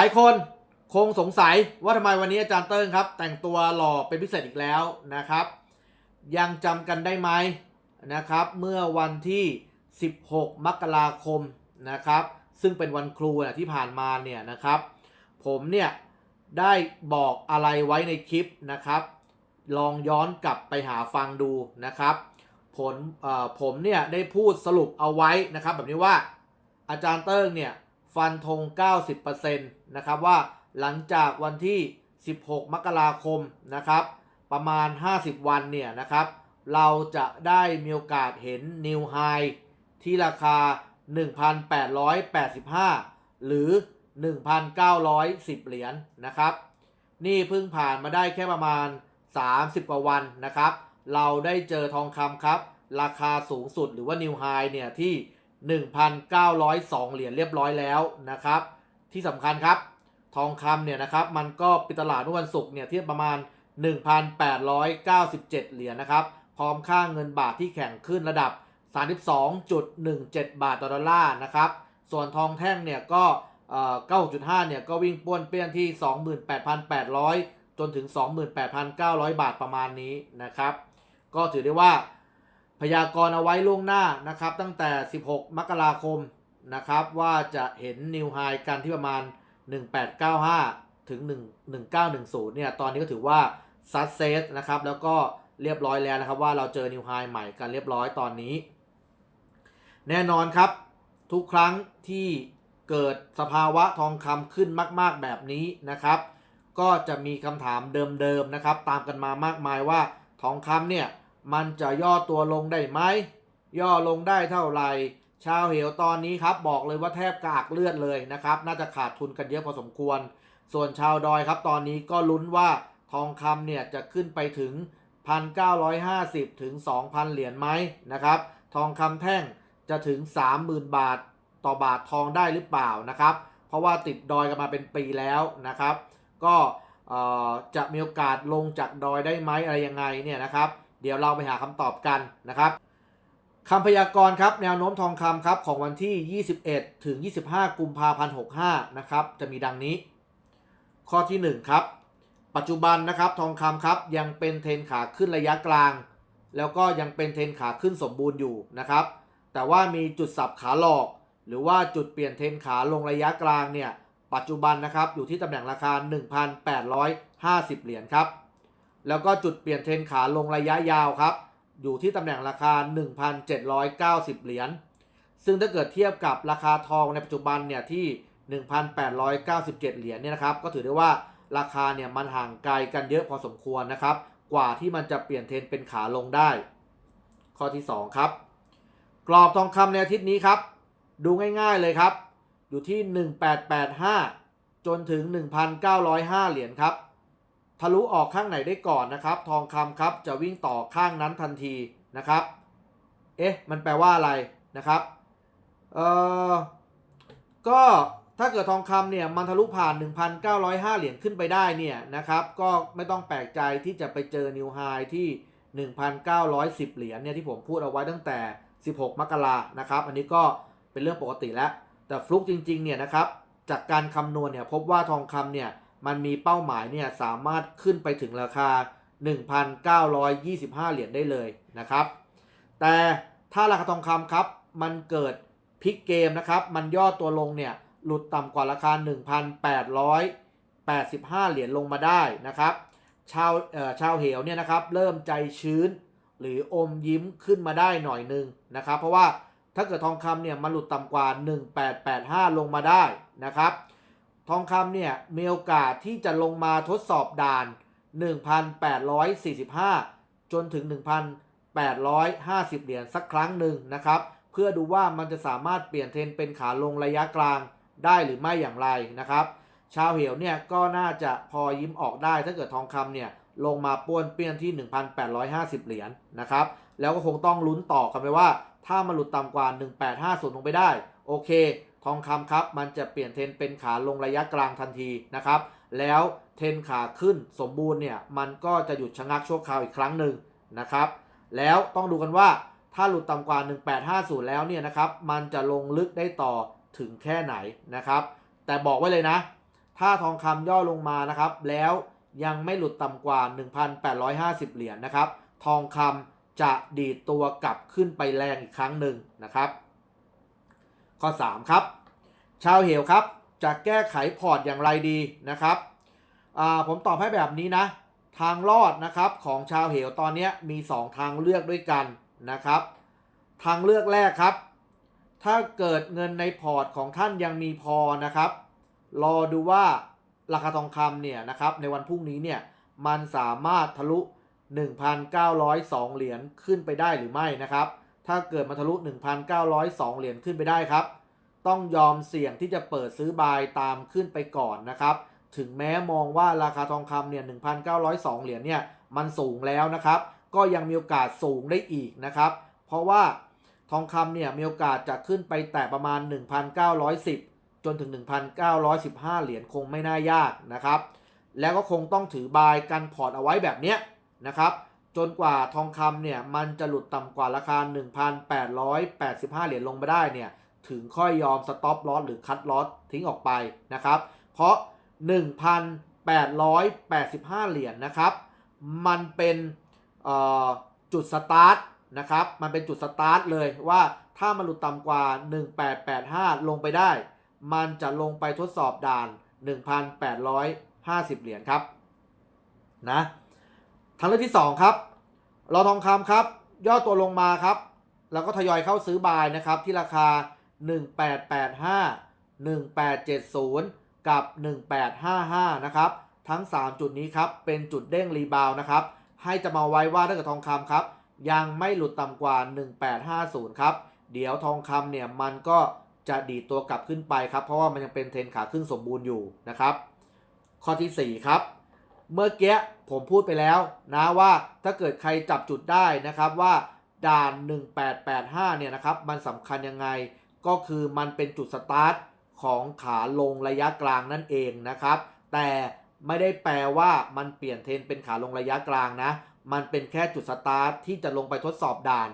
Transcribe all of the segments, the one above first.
หลายคนคงสงสัยว่าทำไมวันนี้อาจารย์เติ้งครับ แต่งตัวหล่อเป็นพิเศษอีกแล้วนะครับ ยังจำกันได้ไหมนะครับ เมื่อวันที่ 16 มกราคมนะครับ ซึ่งเป็นวันครูนะที่ผ่านมาเนี่ยนะครับ ผมเนี่ยได้บอกอะไรไว้ในคลิปนะครับ ลองย้อนกลับไปหาฟังดูนะครับ ผลผมเนี่ยได้พูดสรุปเอาไว้นะครับ แบบนี้ว่าอาจารย์เติ้งเนี่ย ฟันธง 90%นะครับว่าหลังจากวันที่ 16 มกราคมนะครับ ประมาณ 50 วันเนี่ยนะครับ เราจะได้มีโอกาสเห็นนิวไฮที่ราคา 1,885 หรือ 1,910 เหรียญนะครับ นี่เพิ่งผ่านมาได้แค่ประมาณ 30 กว่าวันนะครับ เราได้เจอทองคำครับ ราคาสูงสุดหรือว่านิวไฮเนี่ยที่ 1,902 เหรียญเรียบร้อยแล้วนะครับ ที่สำคัญครับ ทองคำเนี่ยนะครับ มันก็ปิดตลาดเมื่อวันศุกร์เนี่ยที่ประมาณ 1,897 เหรียญนะครับ พร้อมค่าเงินบาทที่แข็งขึ้นระดับ 32.17 บาทต่อดอลลาร์นะครับ ส่วนทองแท่งเนี่ยก็เอ่อ9.5 เนี่ยก็วิ่งป้วนเปี้ยนที่ 28,800 จนถึง 28,900 บาทประมาณนี้นะครับ ก็ถือได้ว่า พยากรณ์เอาไว้ล่วงหน้านะครับ ตั้งแต่ 16 มกราคมนะครับ ว่าจะเห็นนิวไฮกันที่ประมาณ 1895 ถึง1 1910 เนี่ย ตอนนี้ก็ถือว่าซัดเซสนะครับ แล้วก็เรียบร้อยแล้วนะครับ ว่าเราเจอนิวไฮใหม่กันเรียบร้อยตอนนี้ แน่นอนครับ ทุกครั้งที่เกิดสภาวะทองคำขึ้นมาก ๆ แบบนี้นะครับ ก็จะมีคำถามเดิม ๆ นะครับ ตามกันมามากมายว่าทองคำเนี่ย มันจะย่อตัวลงได้ไหม ย่อลงได้เท่าไหร่ ชาวเหวตอนนี้ครับบอกเลยว่าแทบกากเลือดเลยนะครับ น่าจะขาดทุนกันเยอะพอสมควร ส่วนชาวดอยครับตอนนี้ก็ลุ้นว่าทองคำเนี่ยจะขึ้นไปถึง 1,950 ถึง 2,000 เหรียญไหมนะครับ ทองคำแท่งจะถึง 30,000 บาทต่อบาททองได้หรือเปล่านะครับ เพราะว่าติดดอยกันมาเป็นปีแล้วนะครับ ก็จะมีโอกาสลงจากดอยได้ไหมอะไรยังไงเนี่ยนะครับ เดี๋ยวเราไปหาคำตอบกันนะครับคำพยากรณ์ครับแนวโน้มทองคำครับของวันที่ 21 ถึง 25 กุมภาพันธ์ 65 นะครับ จะมีดังนี้ ข้อที่ 1 ครับ ปัจจุบันนะครับทองคำครับยังเป็นเทรนขาขึ้นระยะกลาง แล้วก็ยังเป็นเทรนขาขึ้นสมบูรณ์อยู่นะครับ แต่ว่ามีจุดสับขาหลอก หรือว่าจุดเปลี่ยนเทรนขาลงระยะกลางเนี่ยปัจจุบันนะครับอยู่ที่ตำแหน่งราคา 1,850 เหรียญครับ แล้วก็จุดเปลี่ยนเทรนขาลงระยะยาวครับ อยู่ที่ตำแหน่งราคา 1,790 เหรียญ ซึ่งถ้าเกิดเทียบกับราคาทองในปัจจุบันเนี่ยที่ 1,897 เหรียญเนี่ยนะครับ ก็ถือได้ว่าราคาเนี่ยมันห่างไกลกันเยอะพอสมควรนะครับ กว่าที่มันจะเปลี่ยนเทรนเป็นขาลงได้ ข้อที่ 2 ครับ กรอบทองคำในอาทิตย์นี้ครับ ดูง่ายๆเลยครับ อยู่ที่ 1885 จนถึง 1,905 เหรียญครับ ทะลุออกข้างไหนได้ก่อนนะครับ ทองคำครับจะวิ่งต่อข้างนั้นทันทีนะครับ เอ๊ะ มันแปลว่าอะไรนะครับเอ่อก็ถ้าเกิดทองคำเนี่ยมันทะลุผ่าน 1,905 เหรียญขึ้นไปได้เนี่ยนะครับ ก็ไม่ต้องแปลกใจที่จะไปเจอนิวไฮที่ 1,910 เหรียญเนี่ยที่ผมพูดเอาไว้ตั้งแต่ 16 มกรานะครับ อันนี้ก็เป็นเรื่องปกติแล้ว แต่ฟลุกจริงๆเนี่ยนะครับ จากการคำนวณเนี่ยพบว่าทองคำเนี่ย มันมีเป้าหมายเนี่ยสามารถขึ้นไปถึงราคา 1,925 เหรียญได้เลยนะครับ แต่ถ้าราคาทองคำครับ มันเกิดพลิกเกมนะครับ มันย่อตัวลงเนี่ยหลุดต่ำกว่าราคา 1,885 เหรียญลงมาได้นะครับ ชาวเอ่อชาวเหวเนี่ยนะครับเริ่มใจชื้นหรืออมยิ้มขึ้นมาได้หน่อยหนึงนะครับ เพราะว่าถ้าเกิดทองคำเนี่ยมันหลุดต่ำกว่า 1885 ลงมาได้นะครับ ทองคำเนี่ยมีโอกาสที่จะลงมาทดสอบด่าน 1,845 จนถึง 1,850 เหรียญสักครั้งหนึ่งนะครับ เพื่อดูว่ามันจะสามารถเปลี่ยนเทรนเป็นขาลงระยะกลางได้หรือไม่อย่างไรนะครับ ชาวเหวเนี่ยก็น่าจะพอยิ้มออกได้ถ้าเกิดทองคำเนี่ยลงมาป้วนเปี้ยนที่ 1,850 เหรียญนะครับ แล้วก็คงต้องลุ้นต่อกันไปว่า ถ้ามันหลุดต่ำกว่า 1850 ลงไปได้ โอเค ทองคำครับมันจะเปลี่ยนเทนเป็นขาลงระยะกลางทันทีนะครับ แล้วเทนขาขึ้นสมบูรณ์เนี่ยมันก็จะหยุดชะงักชั่วคราวอีกครั้งหนึ่งนะครับ แล้วต้องดูกันว่าถ้าหลุดต่ำกว่า 1850 แล้วเนี่ยนะครับมันจะลงลึกได้ต่อถึงแค่ไหนนะครับ แต่บอกไว้เลยนะ ถ้าทองคำย่อลงมานะครับ แล้วยังไม่หลุดต่ำกว่า 1,850 เหรียญนะครับ ทองคำจะดีดตัวกลับขึ้นไปแรงอีกครั้งหนึ่งนะครับ ข้อ 3 ครับ ชาวเหวครับ จะแก้ไขพอร์ตอย่างไรดีนะครับผมตอบให้แบบนี้นะ ทางรอดนะครับของชาวเหวตอนนี้มี 2 ทางเลือกด้วยกันนะครับ ทางเลือกแรกครับ ถ้าเกิดเงินในพอร์ตของท่านยังมีพอนะครับ รอดูว่าราคาทองคำเนี่ยนะครับในวันพรุ่งนี้เนี่ยมันสามารถทะลุ 1,902 เหรียญขึ้นไปได้หรือไม่นะครับ ถ้าเกิดมาทะลุ 1,902 เหรียญขึ้นไปได้ครับ ต้องยอมเสี่ยงที่จะเปิดซื้อบายตามขึ้นไปก่อนนะครับ ถึงแม้มองว่าราคาทองคำเนี่ย 1,902 เหรียญเนี่ย มันสูงแล้วนะครับ ก็ยังมีโอกาสสูงได้อีกนะครับ เพราะว่าทองคำเนี่ยมีโอกาสจะขึ้นไปแต่ประมาณ 1,910 จนถึง 1,915 เหรียญคงไม่น่ายากนะครับ แล้วก็คงต้องถือบายกันพอร์ตเอาไว้แบบเนี้ยนะครับ จนกว่าทองคำเนี่ยมันจะหลุดต่ำกว่าราคา 1,885 เหรียญลงมาได้เนี่ยถึงค่อยยอมสต็อปลอสหรือคัดลอสทิ้งออกไปนะครับ เพราะ 1,885 เหรียญนะครับ มันเป็นเอ่อจุดสตาร์ทนะครับ มันเป็นจุดสตาร์ทเลยว่าถ้ามันหลุดต่ำกว่า 1885 ลงไปได้ มันจะลงไปทดสอบด่าน 1,850 เหรียญครับนะ ทางเลือกที่ 2 ครับ รอทองคำครับ ย่อตัวลงมาครับ แล้วก็ทยอยเข้าซื้อบายนะครับ ที่ราคา 1885 1870 กับ 1855 นะครับ ทั้ง 3 จุดนี้ครับ เป็นจุดเด้งรีบาวนะครับ ให้จะมาไว้ว่าถ้าเกิดทองคำครับ ยังไม่หลุดต่ำกว่า 1850 ครับ เดี๋ยวทองคำเนี่ยมันก็จะดีดตัวกลับขึ้นไปครับ เพราะว่ามันยังเป็นเทรนขาขึ้นสมบูรณ์อยู่นะครับ ข้อทีสี่4 ครับ เมื่อกี้ผมพูดไปแล้วนะว่าถ้าเกิดใครจับจุดได้นะครับว่าด่าน 1885 เนี่ยนะครับมันสำคัญยังไงก็คือมันเป็นจุดสตาร์ทของขาลงระยะกลางนั่นเองนะครับ แต่ไม่ได้แปลว่ามันเปลี่ยนเทรนเป็นขาลงระยะกลางนะ มันเป็นแค่จุดสตาร์ทที่จะลงไปทดสอบด่าน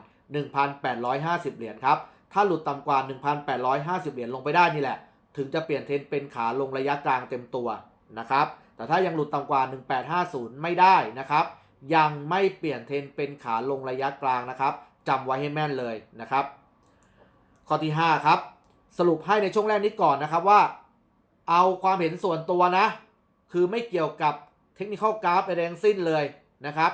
1,850 เหรียญครับ ถ้าหลุดต่ำกว่า 1,850 เหรียญลงไปได้นี่แหละ ถึงจะเปลี่ยนเทรนเป็นขาลงระยะกลางเต็มตัวนะครับ แต่ถ้ายังหลุดต่ำกว่า 1850 ไม่ได้นะครับ ยังไม่เปลี่ยนเทรนเป็นขาลงระยะกลางนะครับจำไว้ให้แม่นเลยนะครับ ข้อที่ 5 ครับ สรุปให้ในช่วงแรกนี้ก่อนนะครับว่า เอาความเห็นส่วนตัวนะ คือไม่เกี่ยวกับเทคนิคอกราฟไปแรงสิ้นเลยนะครับ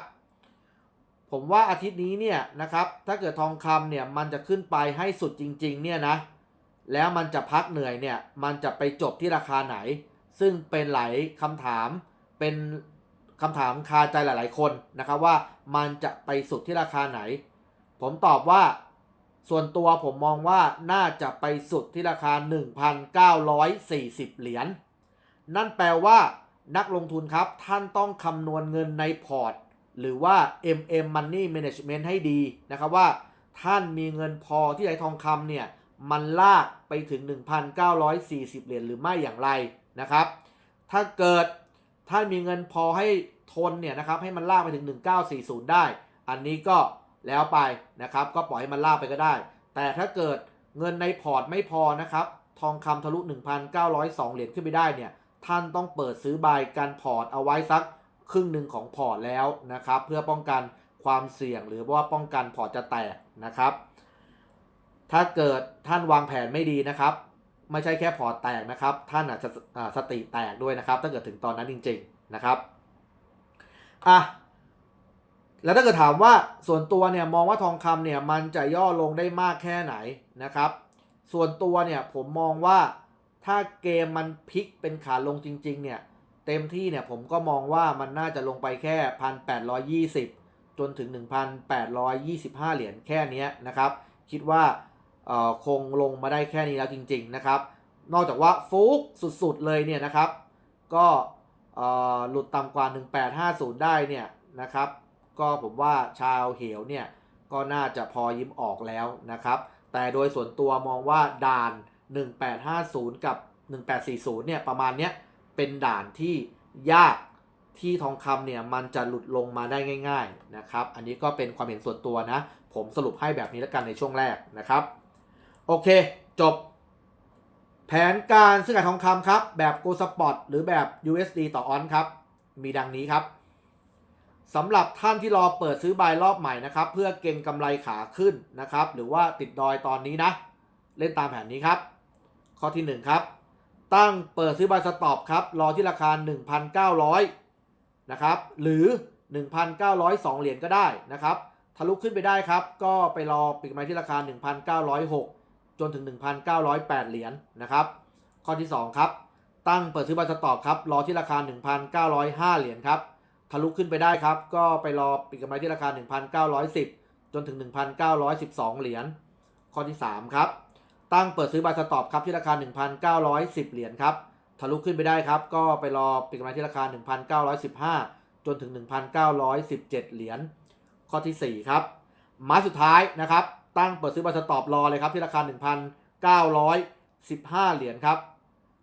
ผมว่าอาทิตย์นี้เนี่ยนะครับ ถ้าเกิดทองคำเนี่ยมันจะขึ้นไปให้สุดจริง ๆ เนี่ยนะ แล้วมันจะพักเหนื่อยเนี่ย มันจะไปจบที่ราคาไหน ซึ่งเป็นหลายคำถามเป็นคำถามคาใจหลาย ๆ คนนะครับว่ามันจะไปสุดที่ราคาไหน ผมตอบว่าส่วนตัวผมมองว่าน่าจะไปสุดที่ราคา 1,940 เหรียญนั่นแปลว่า นักลงทุนครับท่านต้องคำนวณเงินในพอร์ต หรือว่า MM Money Management ให้ดีนะครับว่า ท่านมีเงินพอที่ไอ้ทองคำเนี่ย มันลากไปถึง 1,940 เหรียญหรือไม่อย่างไร นะครับ ถ้าเกิดท่านมีเงินพอให้ทนเนี่ยนะครับให้มันลากไปถึง 1940 ได้ อันนี้ก็แล้วไปนะครับ ก็ปล่อยให้มันลากไปก็ได้ แต่ถ้าเกิดเงินในพอร์ตไม่พอนะครับ ทองคำทะลุ 1,902 เหรียญขึ้นไปได้เนี่ย ท่านต้องเปิดซื้อบายการพอร์ตเอาไว้สักครึ่งหนึ่งของพอร์ตแล้วนะครับ เพื่อป้องกันความเสี่ยงหรือว่าป้องกันพอร์ตจะแตกนะครับ ถ้าเกิดท่านวางแผนไม่ดีนะครับ ไม่ใช่แค่พอแตกนะครับ ท่านอาจจะสติแตกด้วยนะครับ ถ้าเกิดถึงตอนนั้นจริง ๆนะครับอะแล้วถ้าเกิดถามว่าส่วนตัวเนี่ยมองว่าทองคำเนี่ยมันจะย่อลงได้มากแค่ไหนนะครับ ส่วนตัวเนี่ยผมมองว่าถ้าเกมมันพลิกเป็นขาลงจริง ๆ เนี่ย เต็มที่เนี่ยผมก็มองว่ามันน่าจะลงไปแค่ 1,820 จนถึง 1,825 เหรียญแค่นี้นะครับ คิดว่า คงลงมาได้แค่นี้แล้วจริง ๆ นะครับ นอกจากว่าฟุกสุดๆเลยเนี่ยนะครับ ก็เออหลุดต่ำกว่า 1850 ได้เนี่ยนะครับ ก็ผมว่าชาวเหวเนี่ยก็น่าจะพอยิ้มออกแล้วนะครับ แต่โดยส่วนตัวมองว่าด่าน 1850 กับ 1840 เนี่ยประมาณเนี้ยเป็นด่านที่ยากที่ทองคำเนี่ยมันจะหลุดลงมาได้ง่าย ๆนะครับ อันนี้ก็เป็นความเห็นส่วนตัวนะ ผมสรุปให้แบบนี้แล้วกันในช่วงแรกนะครับ โอเค จบ แผนการซื้อขายทองคำครับ แบบ Go Spot หรือแบบ USD ต่อออนครับ มีดังนี้ครับสำหรับท่านที่รอเปิดซื้อบายรอบใหม่นะครับ เพื่อเก็งกำไรขาขึ้นนะครับ หรือว่าติดดอยตอนนี้นะ เล่นตามแผนนี้ครับ ข้อที่ 1 ครับ ตั้งเปิดซื้อบายสต็อปครับ รอที่ราคา 1,900 นะครับ หรือ 1,902 เหรียญก็ได้นะครับทะลุขึ้นไปได้ครับ ก็ไปรอปิดกำไรที่ราคา 1,906 จนถึง 1,908 เหรียญนะครับ ข้อที่ 2 ครับ ตั้งเปิดซื้อบายสต็อปครับ รอที่ราคา 1,905 เหรียญครับ ทะลุขึ้นไปได้ครับ ก็ไปรอปิดกำไรที่ราคา 1,910 จนถึง 1,912 เหรียญ ข้อที่ 3 ครับ ตั้งเปิดซื้อบายสต็อปครับที่ราคา 1,910 เหรียญครับ ทะลุขึ้นไปได้ครับ ก็ไปรอปิดกำไรที่ราคา 1,915 จนถึง 1,917 เหรียญ ข้อทีสี่4 ครับ ไม้สุดท้ายนะครับ ตั้งเปิดซื้อบายสตอปรอเลยครับที่ราคา 1,915 เหรียญครับ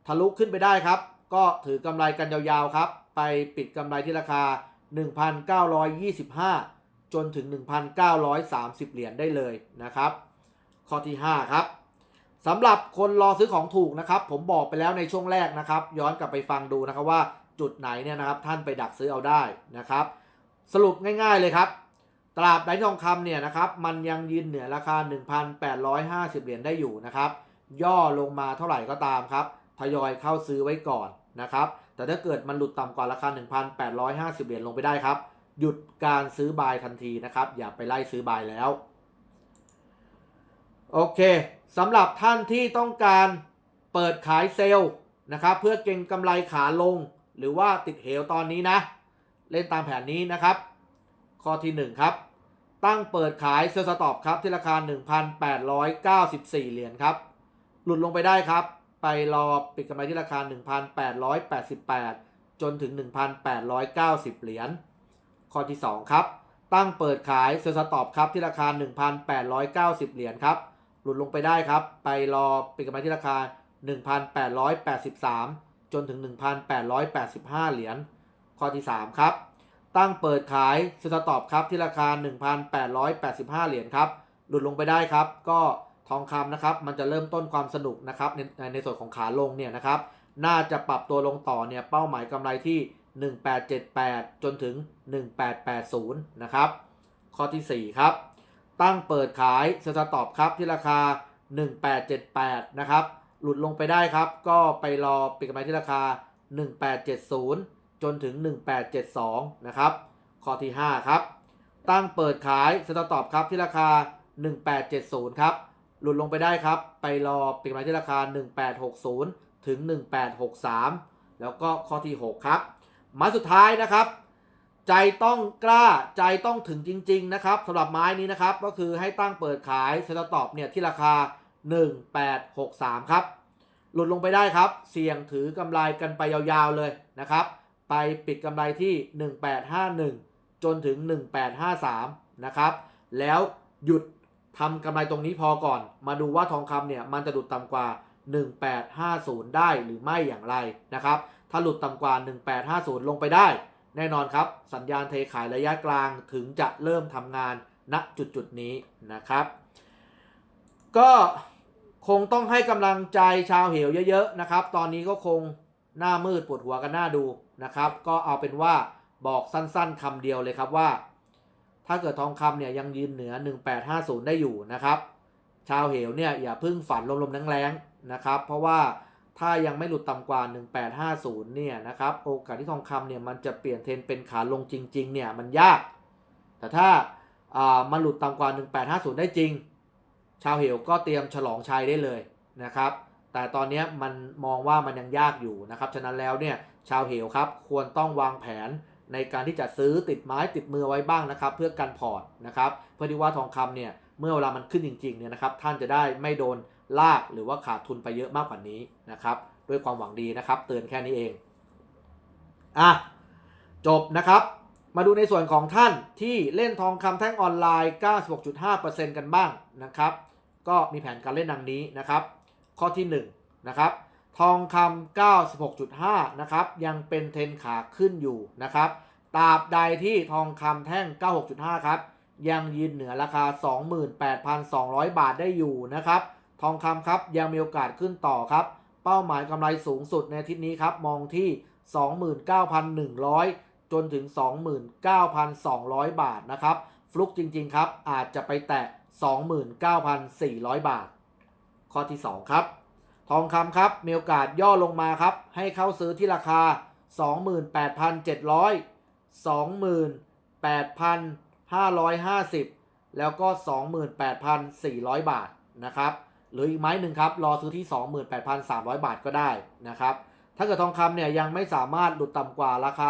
ทะลุขึ้นไปได้ครับ ก็ถือกำไรกันยาวๆครับ ไปปิดกำไรที่ราคา 1,925 จนถึง 1,930 เหรียญได้เลยนะครับ ข้อที่ 5 ครับสำหรับคนรอซื้อของถูกนะครับ ผมบอกไปแล้วในช่วงแรกนะครับ ย้อนกลับไปฟังดูนะครับว่าจุดไหนเนี่ยนะครับท่านไปดักซื้อเอาได้นะครับ สรุปง่าย ๆเลยครับ ตราบใดที่ทองคำเนี่ยนะครับมันยังยืนเหนือราคา 1,850 เหรียญได้อยู่นะครับ ย่อลงมาเท่าไหร่ก็ตามครับ ทยอยเข้าซื้อไว้ก่อนนะครับ แต่ถ้าเกิดมันหลุดต่ำกว่าราคา 1,850 เหรียญลงไปได้ครับ หยุดการซื้อบายทันทีนะครับ อย่าไปไล่ซื้อบายแล้ว โอเคสำหรับท่านที่ต้องการเปิดขายเซลล์นะครับ เพื่อเก็งกำไรขาลง หรือว่าติดเหวตอนนี้นะ เล่นตามแผนนี้นะครับ ข้อที่ 1 ครับ ตั้งเปิดขายเซลล์สต็อปครับที่ราคา 1,894 เหรียญครับ หลุดลงไปได้ครับ ไปรอปิดกำไรที่ราคา 1,888 จนถึง 1,890 เหรียญข้อที่ 2 ครับ ตั้งเปิดขายเซลล์สต็อปครับที่ราคา 1,890 เหรียญครับ หลุดลงไปได้ครับ ไปรอปิดกำไรที่ราคา 1,883 จนถึง 1,885 เหรียญข้อที่ 3 ครับ ตั้งเปิดขายเซลล์สต็อปครับที่ราคา 1,885 เหรียญครับหลุดลงไปได้ครับ ก็ทองคำนะครับมันจะเริ่มต้นความสนุกนะครับในในส่วนของขาลงเนี่ยนะครับน่าจะปรับตัวลงต่อเนี่ยเป้าหมายกำไรที่ 1878 จนถึง 1880 นะครับ ข้อที่ 4 ครับ ตั้งเปิดขายเซลล์สต็อปครับที่ราคา 1878 นะครับหลุดลงไปได้ครับ ก็ไปรอปิดกำไรที่ราคา 1870 จนถึง 1872 นะครับ ข้อที่ 5 ครับ ตั้งเปิดขายเซลล์สต็อปครับที่ราคา 1870 ครับ หลุดลงไปได้ครับ ไปรอปิดกำไรที่ราคา 1860 ถึง 1863 แล้วก็ข้อที่ 6 ครับม้สุดท้ายนะครับ ใจต้องกล้าใจต้องถึงจริง ๆ นะครับสำหรับไม้นี้นะครับ ก็คือให้ตั้งเปิดขายเซลล์ตอบเนี่ยที่ราคา 1863 ครับ หลุดลงไปได้ครับ เสี่ยงถือกำไรกันไปยาวๆเลยนะครับ ไปปิดกำไรที่ 1851 จนถึง 1853 นะครับ แล้วหยุดทำกำไรตรงนี้พอก่อน มาดูว่าทองคำเนี่ยมันจะหลุดต่ำกว่า 1850 ได้หรือไม่อย่างไรนะครับ ถ้าหลุดต่ำกว่า 1850 ลงไปได้ แน่นอนครับ สัญญาณเทขายระยะกลางถึงจะเริ่มทำงานณจุดจุดนี้นะครับ ก็คงต้องให้กำลังใจชาวเหวเยอะๆนะครับ ตอนนี้ก็คงหน้ามืดปวดหัวกันหน้าดู นะครับ ก็เอาเป็นว่าบอกสั้นๆคำเดียวเลยครับว่า ถ้าเกิดทองคำเนี่ยยังยืนเหนือ 1850 ได้อยู่นะครับ ชาวเหวเนี่ยอย่าพึ่งฝันลมๆแรงๆนะครับ เพราะว่าถ้ายังไม่หลุดต่ำกว่า 1850 เนี่ยนะครับ โอกาสที่ทองคำเนี่ยมันจะเปลี่ยนเทรนเป็นขาลงจริงๆ เนี่ยมันยาก แต่ถ้าอ่ามันหลุดต่ำกว่า 1850 ได้จริง ชาวเหวก็เตรียมฉลองชัยได้เลยนะครับ แต่ตอนนี้มันมองว่ามันยังยากอยู่นะครับ ฉะนั้นแล้วเนี่ย ชาวเหวครับ ควรต้องวางแผนในการที่จะซื้อติดไม้ติดมือไว้บ้างนะครับ เพื่อกันพอร์ตนะครับเพื่อที่ว่าทองคำเนี่ยเมื่อเวลามันขึ้นจริงๆเนี่ยนะครับ ท่านจะได้ไม่โดนลากหรือว่าขาดทุนไปเยอะมากกว่านี้นะครับ ด้วยความหวังดีนะครับ เตือนแค่นี้เองอะจบนะครับ มาดูในส่วนของท่านที่เล่นทองคำแท่งออนไลน์ 96.5%กันบ้างนะครับ ก็มีแผนการเล่นดังนี้นะครับ ข้อที่1นะครับ ทองคำ96.5 นะครับ ยังเป็นเทรนขาขึ้นอยู่นะครับ ตราบใดที่ทองคำแท่ง 96.5 ครับ ยังยืนเหนือราคา 28,200 บาทได้อยู่นะครับ ทองคำครับยังมีโอกาสขึ้นต่อครับ เป้าหมายกำไรสูงสุดในทิตย์นี้ครับ มองที่ 29,100 จนถึง 29,200 บาทนะครับ ฟลุกจริง ๆ ครับ อาจจะไปแตะ 29,400 บาท ข้อที่ 2 ครับ ทองคำครับ มีโอกาสย่อลงมาครับ ให้เข้าซื้อที่ราคา 28,700 28,550 แล้วก็ 28,400 บาทนะครับ หรืออีกไม้หนึ่งครับ รอซื้อที่ 28,300 บาทก็ได้นะครับ ถ้าเกิดทองคำเนี่ยยังไม่สามารถหลุดต่ำกว่าราคา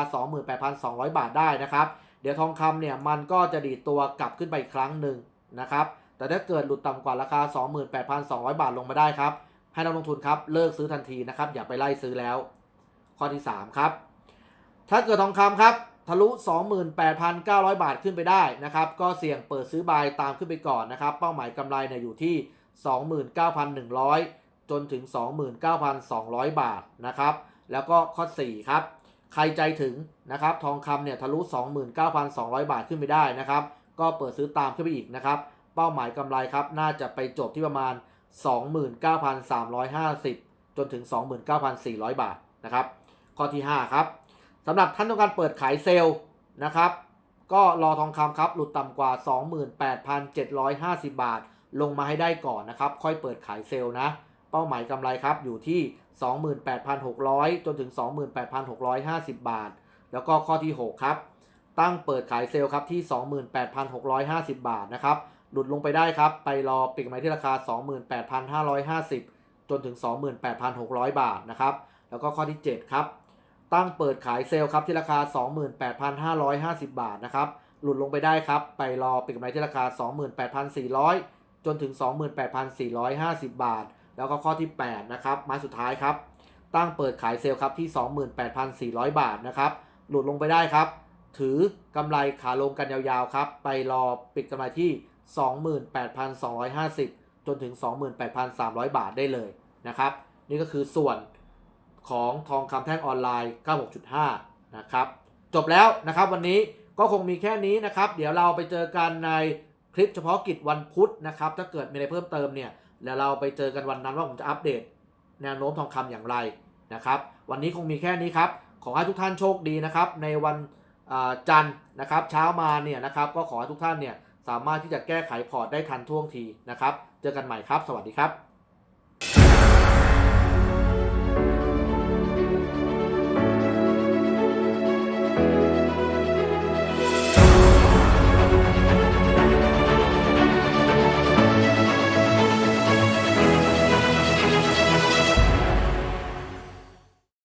28,200 บาทได้นะครับ เดี๋ยวทองคำเนี่ยมันก็จะดีดตัวกลับขึ้นไปอีกครั้งหนึ่งนะครับ แต่ถ้าเกิดหลุดต่ำกว่าราคา 28,200 บาทลงมาได้ครับ ให้นักลงทุนครับเลิกซื้อทันทีนะครับ อย่าไปไล่ซื้อแล้ว ข้อที่ 3 ครับ ถ้าเกิดทองคำครับทะลุ 28,900 บาทขึ้นไปได้นะครับ ก็เสี่ยงเปิดซื้อบายตามขึ้นไปก่อนนะครับ เป้าหมายกำไรเนี่ยอยู่ที่ 29,100 จนถึง 29,200 บาทนะครับ แล้วก็ข้อ 4 ครับ ใครใจถึงนะครับ ทองคำเนี่ยทะลุ 29,200 บาทขึ้นไปได้นะครับ ก็เปิดซื้อตามขึ้นไปอีกนะครับ เป้าหมายกำไรครับ น่าจะไปจบที่ประมาณ 29,350 จนถึง 29,400 บาทนะครับ ข้อที่ 5 ครับสำหรับท่านต้องการเปิดขายเซลล์นะครับ ก็รอทองคำครับหลุดต่ำกว่า 28,750 บาท ลงมาให้ได้ก่อนนะครับ ค่อยเปิดขายเซลล์นะ เป้าหมายกำไรครับอยู่ที่ 28,600 จนถึง 28,650 บาท แล้วก็ข้อที่ 6 ครับ ตั้งเปิดขายเซลล์ครับที่ 28,650 บาทนะครับ หลุดลงไปได้ครับ ไปรอปิดกำไรที่ราคา 28,550 จนถึง 28,600 บาทนะครับ แล้วก็ข้อที่ 7 ครับ ตั้งเปิดขายเซลล์ครับที่ราคา 28,550 บาทนะครับ หลุดลงไปได้ครับ ไปรอปิดกำไรที่ราคา 28,400 จนถึง 28,450 บาท แล้วก็ข้อที่ 8 นะครับไม้สุดท้ายครับ ตั้งเปิดขายเซลล์ครับที่ 28,400 บาทนะครับ หลุดลงไปได้ครับ ถือกำไรขาลงกันยาวๆครับ ไปรอปิดกำไรที่ 28,250 จนถึง 28,300 บาทได้เลยนะครับ นี่ก็คือส่วนของทองคำแท่งออนไลน์ 96.5 นะครับ จบแล้วนะครับวันนี้ก็คงมีแค่นี้นะครับ เดี๋ยวเราไปเจอกันในคลิปเฉพาะกิจวันพุธนะครับ ถ้าเกิดมีอะไรเพิ่มเติมเนี่ยเดี๋ยวเราไปเจอกันวันนั้นว่าผมจะอัปเดต แนวโน้มทองคำอย่างไรนะครับ วันนี้คงมีแค่นี้ครับ ขอให้ทุกท่านโชคดีนะครับ ในวันจันทร์นะครับ เช้ามาเนี่ยนะครับ ก็ขอให้ทุกท่านเนี่ย สามารถที่จะแก้ไขพอร์ตได้ทันท่วงทีนะครับ เจอกันใหม่ครับ สวัสดีครับ